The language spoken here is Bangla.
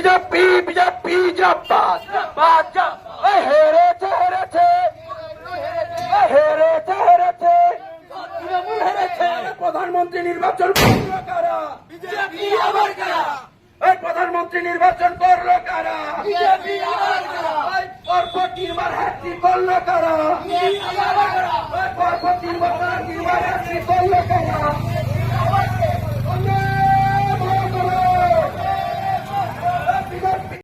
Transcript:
বিজেপি বিজেপি জাপাত এই হেরেছে হেরেছে। হেরেছে প্রধানমন্ত্রী নির্বাচন করল কারা? বিজেপি আবার কারা? এই প্রধানমন্ত্রী নির্বাচন করল কারা? বিজেপি আবার কারা? পরপর তিনবার হ্যাট্রিক করল কারা?